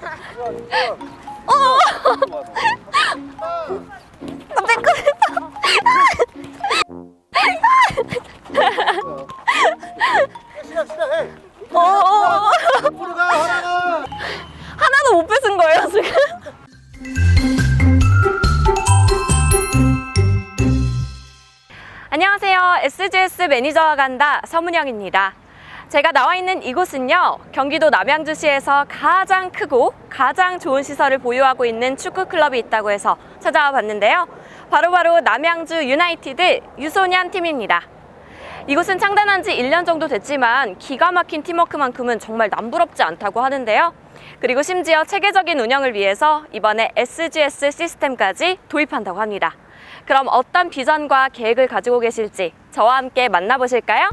나. 어, 어, 어. 앞으로 가 하나. 하나도 못 뺏은 거예요 지금? 안녕하세요. SGS 매니저와 간다 서문영입니다. 제가 나와 있는 이곳은요, 경기도 남양주시에서 가장 크고 가장 좋은 시설을 보유하고 있는 축구 클럽이 있다고 해서 찾아와 봤는데요. 바로 바로 남양주 유나이티드 유소년 팀입니다. 이곳은 창단한 지 1년 정도 됐지만 기가 막힌 팀워크만큼은 정말 남부럽지 않다고 하는데요. 그리고 심지어 체계적인 운영을 위해서 이번에 SGS 시스템까지 도입한다고 합니다. 그럼 어떤 비전과 계획을 가지고 계실지 저와 함께 만나보실까요?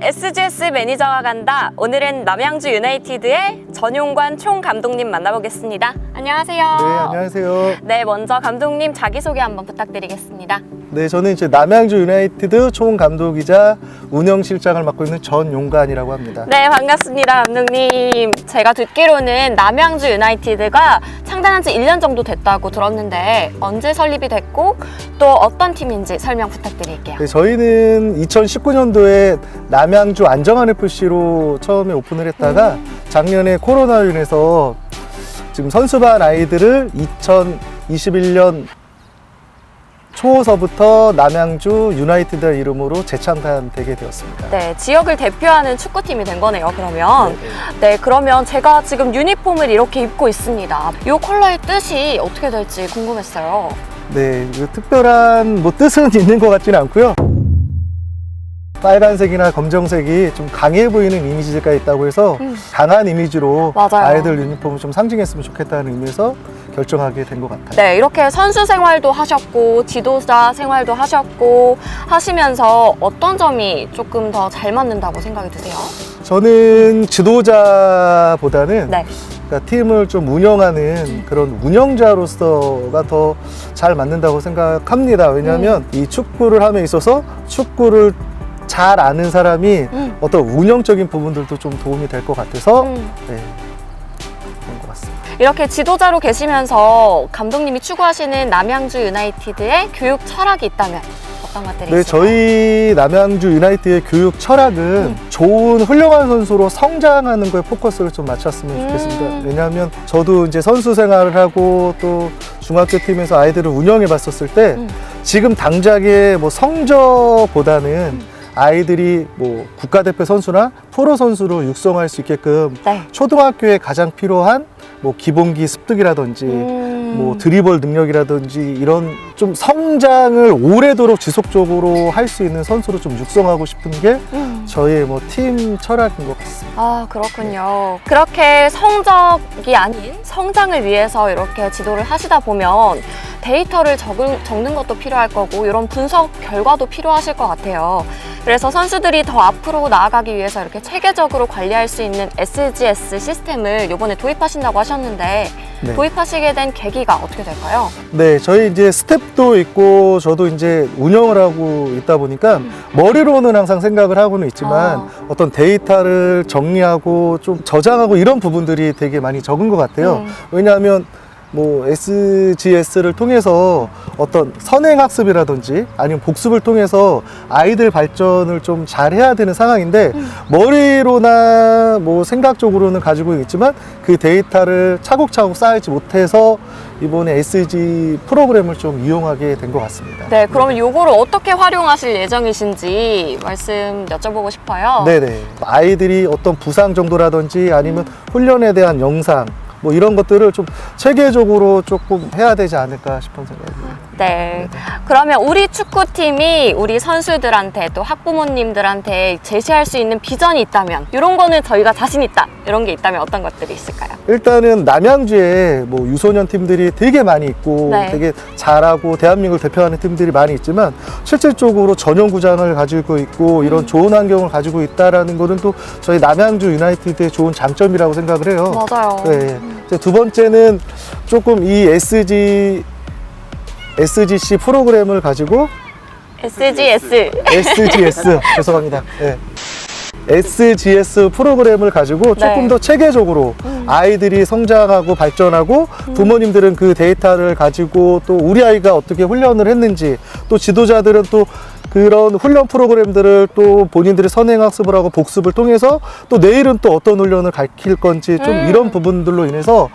SGS 매니저와 간다. 오늘은 남양주 유나이티드의 전용관 총 감독님 만나보겠습니다. 안녕하세요. 네 안녕하세요. 네, 먼저 감독님 자기소개 한번 부탁드리겠습니다. 네 저는 이제 남양주 유나이티드 총 감독이자 운영실장을 맡고 있는 전용관이라고 합니다. 네, 반갑습니다, 감독님. 제가 듣기로는 남양주 유나이티드가 창단한 지 1년 정도 됐다고 들었는데 언제 설립이 됐고 또 어떤 팀인지 설명 부탁드릴게요. 네, 저희는 2019년도에 남양주 안정환 FC로 처음에 오픈을 했다가 음. 작년에 코로나로 인해서 지금 선수반 아이들을 2021년 초서부터 남양주 유나이티드 이름으로 재창단되게 되었습니다. 네, 지역을 대표하는 축구팀이 된 거네요, 그러면. 네, 그러면 제가 지금 유니폼을 이렇게 입고 있습니다. 이 컬러의 뜻이 어떻게 될지 궁금했어요. 네, 그 특별한 뭐 뜻은 있는 것 같지는 않고요. 빨간색이나 검정색이 좀 강해 보이는 이미지가 있다고 해서 음. 강한 이미지로 맞아요. 아이들 유니폼을 좀 상징했으면 좋겠다는 의미에서 결정하게 된 것 같아요. 네, 이렇게 선수 생활도 하셨고, 지도자 생활도 하셨고, 하시면서 어떤 점이 조금 더 잘 맞는다고 생각이 드세요? 저는 지도자보다는 네. 그러니까 팀을 좀 운영하는 그런 운영자로서가 더 잘 맞는다고 생각합니다. 왜냐하면 음. 이 축구를 함에 있어서 축구를 잘 아는 사람이 음. 어떤 운영적인 부분들도 좀 도움이 될 것 같아서 음. 네, 그런 것 같습니다. 이렇게 지도자로 계시면서 감독님이 추구하시는 남양주 유나이티드의 교육 철학이 있다면 어떤 것들이 네, 있을까요? 저희 남양주 유나이티드의 교육 철학은 음. 좋은 훌륭한 선수로 성장하는 거에 포커스를 좀 맞췄으면 음. 좋겠습니다. 왜냐하면 저도 이제 선수 생활을 하고 또 중학교 팀에서 아이들을 운영해 봤었을 때 음. 지금 당장의 뭐 성적보다는 아이들이 뭐 국가대표 선수나 프로 선수로 육성할 수 있게끔 네. 초등학교에 가장 필요한 뭐 기본기 습득이라든지 음. 뭐 드리블 능력이라든지 이런 좀 성장을 오래도록 지속적으로 할 수 있는 선수로 좀 육성하고 싶은 게 음. 저희의 뭐 팀 철학인 것 같습니다. 아, 그렇군요. 그렇게 성적이 아닌 성장을 위해서 이렇게 지도를 하시다 보면 데이터를 적은, 적는 것도 필요할 거고 이런 분석 결과도 필요하실 것 같아요. 그래서 선수들이 더 앞으로 나아가기 위해서 이렇게 체계적으로 관리할 수 있는 SGS 시스템을 이번에 도입하신다고 하셨는데 네. 도입하시게 된 계기가 어떻게 될까요? 네, 저희 이제 스텝도 있고 저도 이제 운영을 하고 있다 보니까 머리로는 항상 생각을 하고는 있지만 아. 어떤 데이터를 정리하고 좀 저장하고 이런 부분들이 되게 많이 적은 것 같아요. 음. 왜냐하면 뭐 SGS를 통해서 어떤 선행 학습이라든지 아니면 복습을 통해서 아이들 발전을 좀 잘 해야 되는 상황인데 머리로나 뭐 생각적으로는 가지고 있지만 그 데이터를 차곡차곡 쌓이지 못해서 이번에 SG 프로그램을 좀 이용하게 된 것 같습니다. 네, 그러면 요거를 어떻게 활용하실 예정이신지 말씀 여쭤보고 싶어요. 네네. 아이들이 어떤 부상 정도라든지 아니면 훈련에 대한 영상 뭐 이런 것들을 좀 체계적으로 조금 해야 되지 않을까 싶은 생각이 듭니다. 네. 그러면 우리 축구팀이 우리 선수들한테 또 학부모님들한테 제시할 수 있는 비전이 있다면 이런 거는 저희가 자신 있다. 이런 게 있다면 어떤 것들이 있을까요? 일단은 남양주에 뭐 유소년 팀들이 되게 많이 있고 네. 되게 잘하고 대한민국을 대표하는 팀들이 많이 있지만 실질적으로 전용 구장을 가지고 있고 이런 음. 좋은 환경을 가지고 있다라는 거는 또 저희 남양주 유나이티드의 좋은 장점이라고 생각을 해요. 맞아요. 네. 이제 두 번째는 조금 이 SG SGC 프로그램을 가지고 SGS. SGS 죄송합니다. 네. SGS 프로그램을 가지고 조금 네. 더 체계적으로 아이들이 성장하고 발전하고 부모님들은 그 데이터를 가지고 또 우리 아이가 어떻게 훈련을 했는지 또 지도자들은 또 그런 훈련 프로그램들을 또 본인들이 선행학습을 하고 복습을 통해서 또 내일은 또 어떤 훈련을 가르칠 건지 좀 음. 이런 부분들로 인해서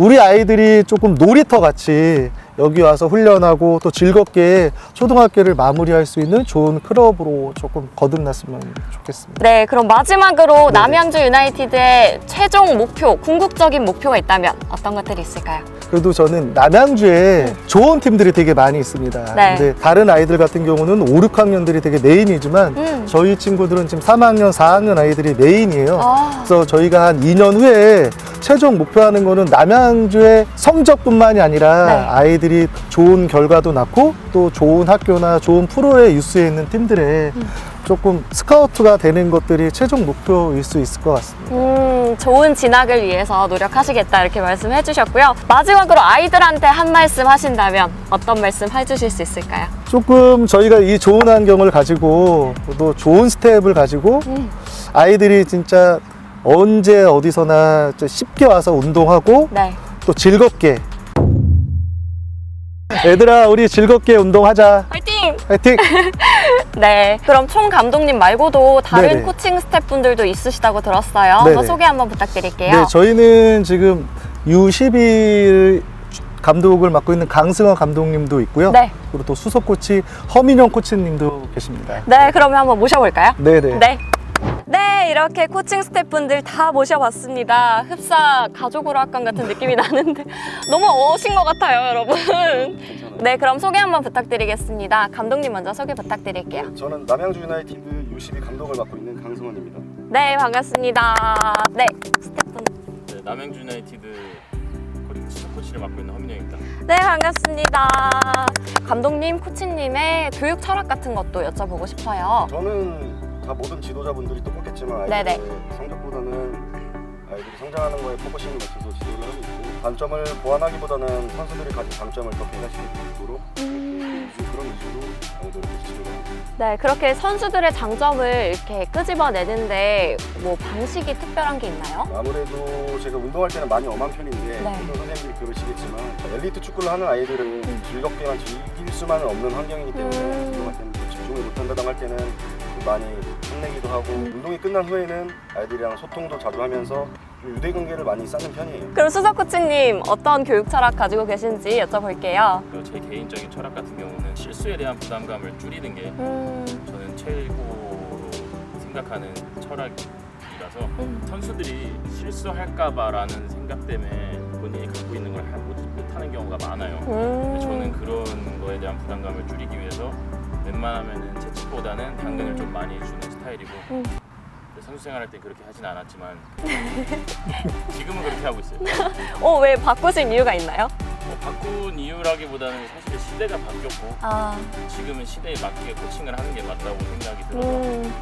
우리 아이들이 조금 놀이터 같이 여기 와서 훈련하고 또 즐겁게 초등학교를 마무리할 수 있는 좋은 클럽으로 조금 거듭났으면 좋겠습니다. 네, 그럼 마지막으로 남양주 유나이티드의 최종 목표, 궁극적인 목표가 있다면 어떤 것들이 있을까요? 그래도 저는 남양주에 좋은 팀들이 되게 많이 있습니다. 네. 근데 다른 아이들 같은 경우는 5, 6학년들이 되게 메인이지만 음. 저희 친구들은 지금 3학년, 4학년 아이들이 메인이에요. 아. 그래서 저희가 한 2년 후에 최종 목표하는 거는 남양 주의 성적뿐만이 아니라 네. 아이들이 좋은 결과도 낳고 또 좋은 학교나 좋은 프로의 유스에 있는 팀들에 음. 조금 스카우트가 되는 것들이 최종 목표일 수 있을 것 같습니다. 음, 좋은 진학을 위해서 노력하시겠다 이렇게 말씀해 주셨고요. 마지막으로 아이들한테 한 말씀 하신다면 어떤 말씀 해 주실 수 있을까요? 조금 저희가 이 좋은 환경을 가지고 또 좋은 스텝을 가지고 음. 아이들이 진짜 언제 어디서나 쉽게 와서 운동하고 네. 또 즐겁게 얘들아 우리 즐겁게 운동하자 화이팅! 화이팅 네. 그럼 총 감독님 말고도 다른 네네. 코칭 스태프분들도 있으시다고 들었어요. 네네. 한번 소개 한번 부탁드릴게요. 네 저희는 지금 U11 감독을 맡고 있는 강승환 감독님도 있고요 네. 그리고 또 수석 코치 허민영 코치님도 계십니다 네, 그러면 한번 모셔볼까요? 네네 네. 네, 이렇게 코칭 스태프분들 다 모셔봤습니다. 흡사 가족으로 학관 같은 느낌이 나는데 너무 어신 것 같아요, 여러분. 네, 그럼 소개 한번 부탁드리겠습니다. 감독님 먼저 소개 부탁드릴게요. 저는 남양주 유나이티드 U12 감독을 맡고 있는 강승원입니다. 네, 반갑습니다. 네, 스태프분. 네, 남양주 유나이티드 코치를 맡고 있는 허민영입니다. 네, 반갑습니다. 감독님, 코치님의 교육 철학 같은 것도 여쭤보고 싶어요. 저는 다 모든 지도자분들이 똑같겠지만 네네. 아이들의 성적보다는 아이들이 성장하는 거에 포커싱을 맞춰서 지도를 하고 있고 단점을 보완하기보다는 선수들이 가진 장점을 더 개발시킬 수 있도록 음. 그런 위주로 아이들을 지도를 하고 있습니다. 네, 그렇게 선수들의 장점을 이렇게 끄집어내는데 뭐 방식이 특별한 게 있나요? 아무래도 제가 운동할 때는 많이 엄한 편인데 네. 선생님들이 그러시겠지만 엘리트 축구를 하는 아이들은 즐겁게만 즐길 수만은 없는 환경이기 때문에 음. 운동할 때는 좀 집중을 못한다고 할 때는 좀 많이 혼내기도 하고 음. 운동이 끝난 후에는 아이들이랑 소통도 자주 하면서 좀 유대관계를 많이 쌓는 편이에요. 그럼 수석 코치님 어떤 교육 철학 가지고 계신지 여쭤볼게요. 그리고 제 개인적인 철학 같은 경우는 실수에 대한 부담감을 줄이는 게 음, 저는 최고로 생각하는 철학이라서 음. 선수들이 실수할까봐라는 생각 때문에 본인이 갖고 있는 걸 못- 못하는 경우가 많아요. 음. 저는 그런 거에 대한 부담감을 줄이기 위해서 웬만하면은 채찍보다는 당근을 좀 많이 주는 스타일이고 음. 선수 생활할 때 그렇게 하진 않았지만 지금은 그렇게 하고 있어요. 어, 왜 바꾸신 이유가 있나요? 뭐 바꾼 이유라기보다는 사실 시대가 바뀌었고 아, 지금은 시대에 맞게 코칭을 하는 게 맞다고 생각이 들어서 음,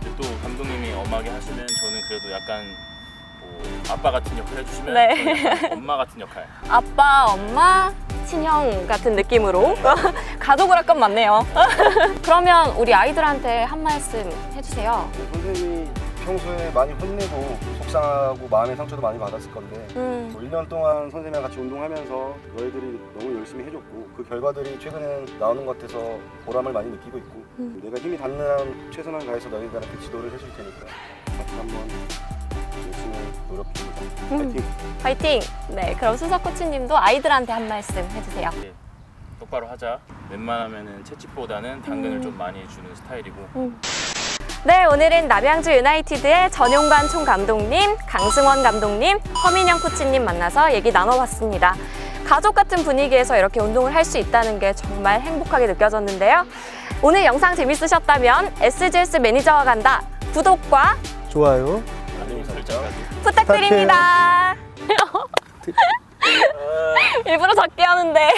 근데 또 감독님이 엄하게 하시면 저는 그래도 약간 뭐 아빠 같은 역할 해주시면 네. 엄마 같은 역할 아빠, 엄마, 친형 같은 느낌으로 가족을 할건 맞네요. 그러면 우리 아이들한테 한 말씀 해주세요. 선생님이 평소에 많이 혼내고 속상하고 마음의 상처도 많이 받았을 건데 음, 뭐 1년 동안 선생님이랑 같이 운동하면서 너희들이 너무 열심히 해줬고 그 결과들이 최근에 나오는 것 같아서 보람을 많이 느끼고 있고 음. 내가 힘이 닿는 한 최선을 다해서 너희들한테 지도를 해줄 테니까 같이 한번 열심히 노력합니다. 파이팅! 음. 파이팅! 네, 그럼 수석 코치님도 아이들한테 한 말씀 해주세요. 예, 똑바로 하자. 웬만하면은 채찍보다는 당근을 음. 좀 많이 주는 스타일이고 음. 네, 오늘은 남양주 유나이티드의 전용관 총감독님, 강승원 감독님, 허민영 코치님 만나서 얘기 나눠봤습니다. 가족 같은 분위기에서 이렇게 운동을 할 수 있다는 게 정말 행복하게 느껴졌는데요. 오늘 영상 재밌으셨다면 SGS 매니저와 간다 구독과 좋아요 부탁드립니다. 일부러 작게 하는데.